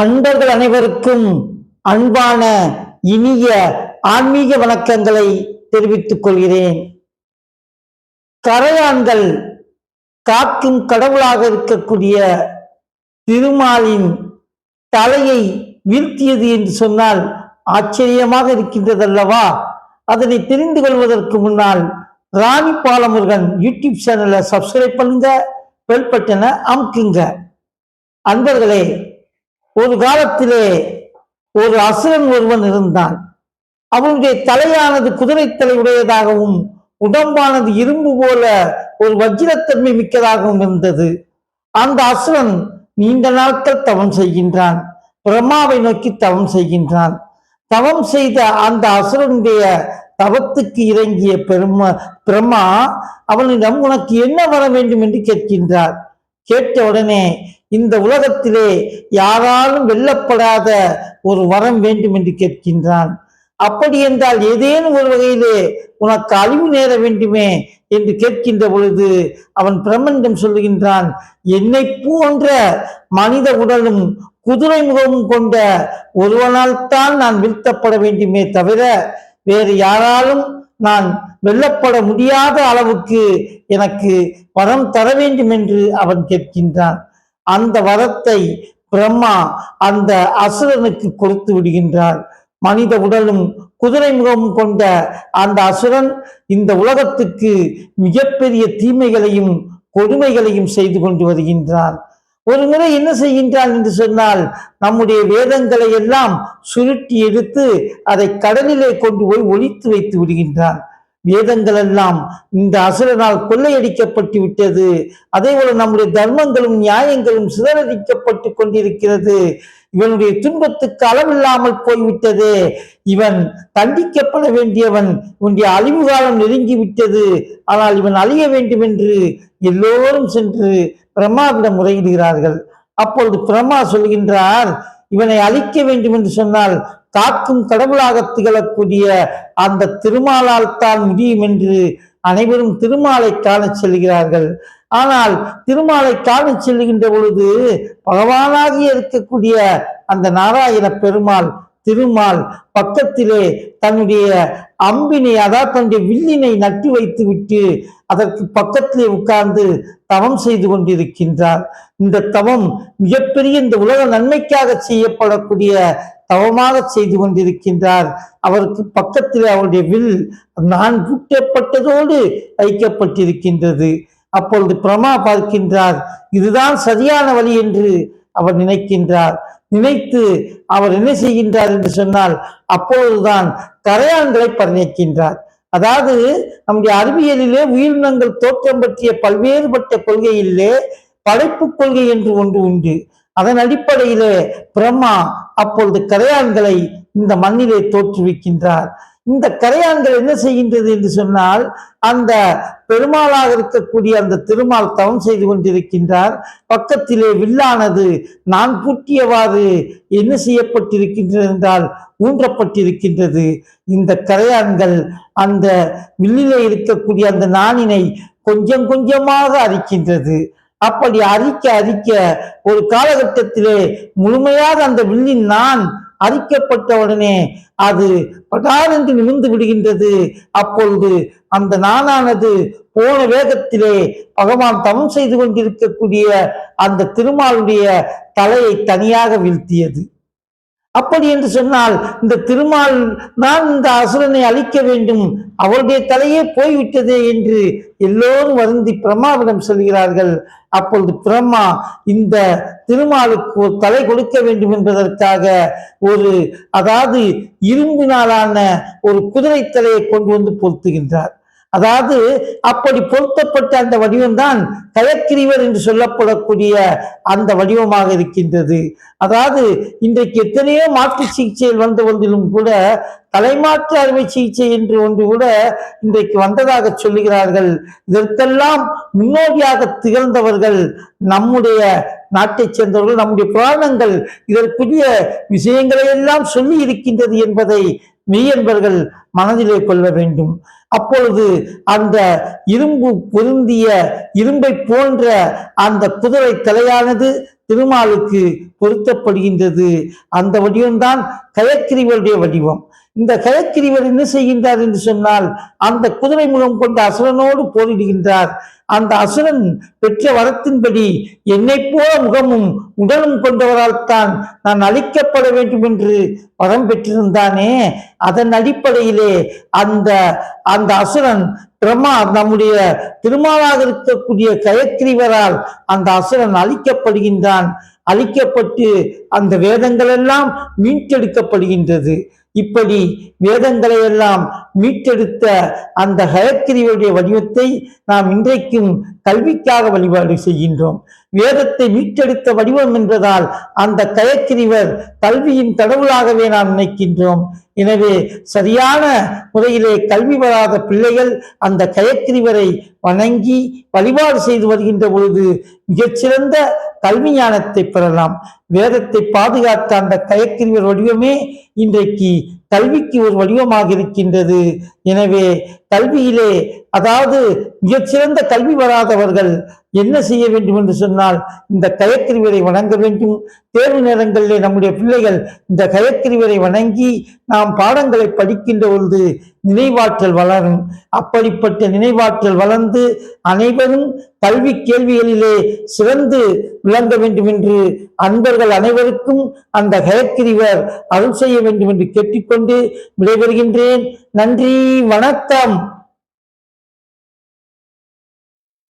அன்பர்கள் அனைவருக்கும் அன்பான இனிய ஆன்மீக வணக்கங்களை தெரிவித்துக் கொள்கிறேன். கரையான்கள் காக்கும் கடவுளாக இருக்கக்கூடிய திருமாலின் தலையை வீழ்த்தியது என்று சொன்னால் ஆச்சரியமாக இருக்கின்றதல்லவா? அதனை தெரிந்து கொள்வதற்கு முன்னால் ராணி பாலமுருகன் யூடியூப் சேனலை சப்ஸ்கிரைப் பண்ணுங்க பெல் பட்டனை அமுக்குங்க. அன்பர்களே ஒரு காலத்திலே ஒரு அசுரன் ஒருவன் இருந்தான். அவனுடைய தலையானது குதிரை தலையுடையதாகவும் உடம்பானது இரும்பு போல ஒரு வஜ்ரத்தன்மை மிக்கதாகவும் இருந்தது. அந்த அசுரன் நீண்ட நாட்கள் தவம் செய்கின்றான். பிரம்மாவை நோக்கி தவம் செய்கின்றான். தவம் செய்த அந்த அசுரனுடைய தவத்துக்கு இறங்கிய பெருமா பிரம்மா அவனிடம் உனக்கு என்ன வர வேண்டும் என்று கேட்கின்றார். கேட்ட உடனே இந்த உலகத்திலே யாராலும் வெல்லப்படாத ஒரு வரம் வேண்டும் என்று கேட்கின்றான். அப்படி என்றால் ஏதேனும் ஒரு வகையிலே உனக்கு அழிவு நேர வேண்டுமே என்று கேட்கின்ற பொழுது அவன் பிரம்மண்டம் சொல்லுகின்றான் என்னை போன்ற மனித உடலும் குதிரை முகமும் கொண்ட ஒருவனால் தான் நான் வீழ்த்தப்பட வேண்டுமே தவிர வேறு யாராலும் நான் வெல்லப்பட முடியாத அளவுக்கு எனக்கு வரம் தர வேண்டும் என்று அவன் கேட்கின்றான். அந்த வரத்தை பிரம்மா அந்த அசுரனுக்கு கொடுத்து விடுகின்றார். மனித உடலும் குதிரை முகமும் கொண்ட அந்த அசுரன் இந்த உலகத்துக்கு மிகப்பெரிய தீமைகளையும் கொடுமைகளையும் செய்து கொண்டு வருகின்றான். ஒரு முறை என்ன செய்கின்றான் என்று சொன்னால் நம்முடைய வேதங்களை எல்லாம் சுருட்டி எடுத்து அதை கடலிலே கொண்டு போய் ஒழித்து வைத்து விடுகின்றான். வேதங்கள் எல்லாம் இந்த அசுரனால் கொள்ளையடிக்கப்பட்டு விட்டது. அதே போல நம்முடைய தர்மங்களும் நியாயங்களும் சிதறடிக்கப்பட்டு கொண்டிருக்கிறது. இவனுடைய துன்பத்துக்கு அளவில்லாமல் போய்விட்டது. இவன் தண்டிக்கப்பட வேண்டியவன் இவனுடைய அழிவு காலம் நெருங்கி விட்டது ஆனால் இவன் அழிய வேண்டும் என்று எல்லோரும் சென்று பிரம்மாவிடம் முறையிடுகிறார்கள். அப்பொழுது பிரம்மா சொல்கின்றார் இவனை அழிக்க வேண்டும் என்று சொன்னால் காக்கும் கடவுளாக திகழக்கூடிய அந்த திருமாலால் தான் முடியும் என்று அனைவரும் திருமாலை காணச் செல்கிறார்கள். ஆனால் திருமாலை காணச் செல்கின்ற பொழுது பகவானாகி இருக்கக்கூடிய அந்த நாராயண பெருமாள் திருமால் பக்கத்திலே தன்னுடைய அம்பினை அதாவது தன்னுடைய வில்லினை நட்டு வைத்து விட்டு அதற்கு பக்கத்திலே உட்கார்ந்து தவம் செய்து கொண்டிருக்கின்றார். இந்த தவம் மிகப்பெரிய இந்த உலக நன்மைக்காக செய்யப்படக்கூடிய தவமாக செய்து கொண்டிருக்கின்றார். அவருக்கு பக்கத்தில் அவருடைய வில் நான் கூட்டப்பட்டதோடு வைக்கப்பட்டிருக்கின்றது. அப்பொழுது பிரமா பார்க்கின்றார் இதுதான் சரியான வழி என்று அவர் நினைக்கின்றார். நினைத்து அவர் என்ன செய்கின்றார் என்று சொன்னால் அப்பொழுதுதான் கரையான்களை பரிணிக்கின்றார். அதாவது நம்முடைய அறிவியலிலே உயிரினங்கள் தோற்றம் பற்றிய பல்வேறுபட்ட கொள்கையிலே படைப்பு கொள்கை என்று ஒன்று உண்டு. அதன் அடிப்படையிலே பிரம்மா அப்பொழுது கரையான்களை இந்த மண்ணிலே தோற்றுவிக்கின்றார். இந்த கரையான்கள் என்ன செய்கின்றது என்று சொன்னால் அந்த பெருமாளாக இருக்கக்கூடிய அந்த திருமால் தவம் செய்து கொண்டிருக்கின்றார். பக்கத்திலே வில்லானது நான் பூட்டியவாறு என்ன செய்யப்பட்டிருக்கின்றது என்றால் ஊன்றப்பட்டிருக்கின்றது. இந்த கரையான்கள் அந்த வில்லிலே இருக்கக்கூடிய அந்த நாணினை கொஞ்சம் கொஞ்சமாக அரிக்கின்றது. அப்படி அரிக்க அரிக்க ஒரு காலகட்டத்திலே முழுமையாக அந்த வில்லின் நான் அரிக்கப்பட்ட உடனே அது படார் என்று நிமிந்து விடுகின்றது. அப்பொழுது அந்த நானானது போன வேகத்திலே பகவான் தவம் செய்து கொண்டிருக்கக்கூடிய அந்த திருமாலுடைய தலையை தனியாக வீழ்த்தியது. அப்படி என்று சொன்னால் இந்த திருமால் நான் இந்த அசுரனை அழிக்க வேண்டும். அவருடைய தலையே போய்விட்டதே என்று எல்லோரும் வருந்தி பிரம்மாவிடம் சொல்கிறார்கள். அப்பொழுது பிரம்மா இந்த திருமாலுக்கு ஒரு தலை கொடுக்க வேண்டும் என்பதற்காக ஒரு அதாவது இரும்பினாலான ஒரு குதிரை தலையை கொண்டு வந்து பொருத்துகின்றார். அதாவது அப்படி பொருத்தப்பட்ட அந்த வடிவம்தான் கயக்கிரிவர் என்று சொல்லப்படக்கூடிய அந்த வடிவமாக இருக்கின்றது. அதாவது இன்றைக்கு எத்தனையோ மாற்று சிகிச்சையில் வந்த வந்திலும் கூட தலைமாற்று அறுவை சிகிச்சை என்று ஒன்று கூட இன்றைக்கு வந்ததாக சொல்லுகிறார்கள். இதற்கெல்லாம் முன்னோடியாக திகழ்ந்தவர்கள் நம்முடைய நாட்டைச் சேர்ந்தவர்கள் நம்முடைய புராணங்கள் இதற்குரிய விஷயங்களை எல்லாம் சொல்லி இருக்கின்றது என்பதை மெய்யன்பர்கள் மனதிலே கொள்ள வேண்டும். அப்பொழுது அந்த இரும்பு பொருந்திய இரும்பை போன்ற அந்த குதிரை தலையானது திருமாலுக்கு பொருத்தப்படுகின்றது. அந்த வடிவம்தான் கயக்கிரிவருடைய வடிவம். இந்த கயக்கிரிவர் என்ன செய்கின்றார் என்று சொன்னால் அந்த குதிரை முகம் கொண்ட அசுரனோடு போரிடுகின்றார். அந்த அசுரன் பெற்ற வரத்தின்படி என்னை போல முகமும் உடலும் கொண்டவரால் தான் நான் அழிக்கப்பட வேண்டும் என்று வரம் பெற்றிருந்தானே. அதன் அடிப்படையிலே அந்த அந்த அசுரன் பிரம்மா நம்முடைய திருமாலாக இருக்கக்கூடிய கயக்கிரிவரால் அந்த அசுரன் அழிக்கப்படுகின்றான். அழிக்கப்பட்டு அந்த வேதங்கள் எல்லாம் மீட்டெடுக்கப்படுகின்றது. இப்படி வேதங்களை எல்லாம் மீட்டெடுத்த அந்த ஹயக்கிரியுடைய வடிவத்தை நாம் இன்றைக்கு இன்றைக்கும் கல்விக்காக வழிபாடு செய்கின்றோம். வேதத்தை மீட்டெடுத்த வடிவம் என்பதால் அந்த கயக்கிரிவர் கல்வியின் கடவுளாகவே நாம் நினைக்கின்றோம். எனவே சரியான முறையிலே கல்வி வராத பிள்ளைகள் அந்த கயக்கிரிவரை வணங்கி வழிபாடு செய்து வருகின்ற பொழுது மிகச்சிறந்த கல்வி ஞானத்தை பெறலாம். வேதத்தை பாதுகாத்த அந்த கயக்கிரிவர் வடிவமே இன்றைக்கு கல்விக்கு ஒரு வடிவமாக இருக்கின்றது. எனவே கல்வியிலே அதாவது மிகச்சிறந்த கல்வி வராதவர்கள் என்ன செய்ய வேண்டும் என்று சொன்னால் இந்த கயக்கிரிவரை வணங்க வேண்டும். தேர்வு நேரங்களிலே நம்முடைய பிள்ளைகள் இந்த கயக்கிரிவரை வணங்கி நாம் பாடங்களை படிக்கின்ற பொழுது நினைவாற்றல் வளரும். அப்படிப்பட்ட நினைவாற்றல் வளர்ந்து அனைவரும் கல்வி கேள்விகளிலே சிறந்து விளங்க வேண்டும் என்று அன்பர்கள் அனைவருக்கும் அந்த கயக்கிரிவர் அருள் செய்ய வேண்டும் என்று கேட்டுக்கொண்டு விடைபெறுகின்றேன். நன்றி வணக்கம்.